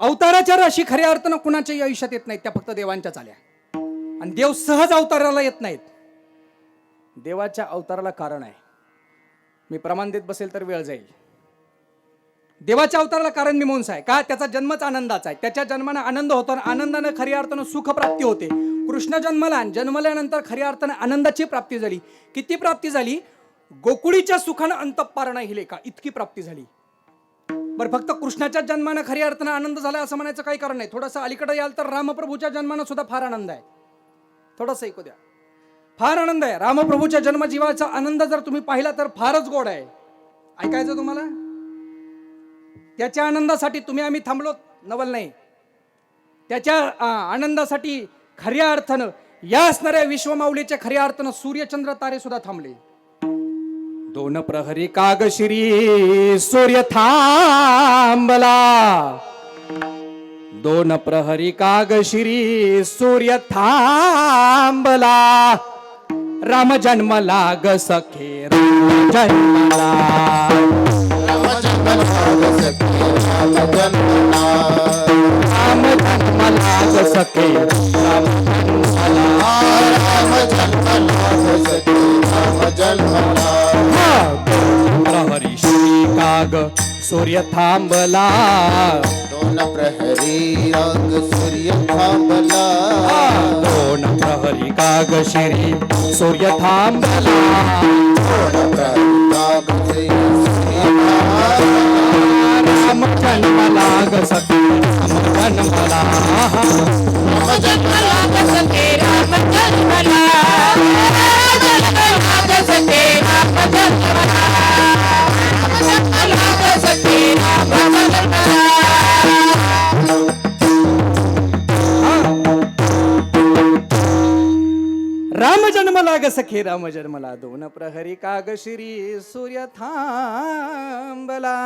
अवताराच्या राशी खऱ्या अर्थानं कुणाच्याही आयुष्यात येत नाहीत त्या फक्त देवांच्या चाल्या आणि देव सहज अवताराला येत नाहीत. देवाच्या अवताराला कारण आहे. मी प्रमाण देत बसेल तर वेळ जाईल. देवाच्या अवताराला कारण मी मीमांसा आहे. का? त्याचा जन्मच आनंदाचा आहे. त्याच्या जन्मानं आनंद होतो आणि आनंदानं खऱ्या अर्थानं सुख प्राप्ती होते. कृष्ण जन्मला आणि जन्मल्यानंतर खऱ्या अर्थानं आनंदाची प्राप्ती झाली. किती प्राप्ती झाली? गोकुळीच्या सुखानं अंतपारणा हिले का इतकी प्राप्ती झाली. बरं फक्त कृष्णाच्या जन्मानं खऱ्या अर्थानं आनंद झाला असं म्हणायचं काही कारण नाही. थोडंसं अलीकडे याल तर रामप्रभूच्या जन्मानं सुद्धा फार आनंद आहे. थोडंसं ऐकू द्या. फार आनंद आहे. रामप्रभूच्या जन्मजीवाचा आनंद जर तुम्ही पाहिला तर फारच गोड आहे. ऐकायचं तुम्हाला? त्याच्या आनंदासाठी तुम्ही आम्ही थांबलो नवल नाही. त्याच्या आनंदासाठी खऱ्या अर्थानं या असणाऱ्या विश्वमाऊलीच्या खऱ्या अर्थानं सूर्यचंद्र तारे सुद्धा थांबले. दोन प्रहरी कागशिरी सूर्य थांबला. दोन प्रहरी कागशिरी सूर्य थांबला. राम जन्मला ग सखे राम जन्मला राम जन्मला ग सखे. राम प्रहरी श्री काग सूर्य थांबला। दोन प्रहरी राग सूर्य थांबला। दोन प्रहरी काग शिरी सूर्य थांबला। राग सूर्य राम जन्मला ग सखे राम जन्मला राम जन्मला ग सखे राम जन्मला दोन प्रहरी काग शिरी सूर्य थांबला.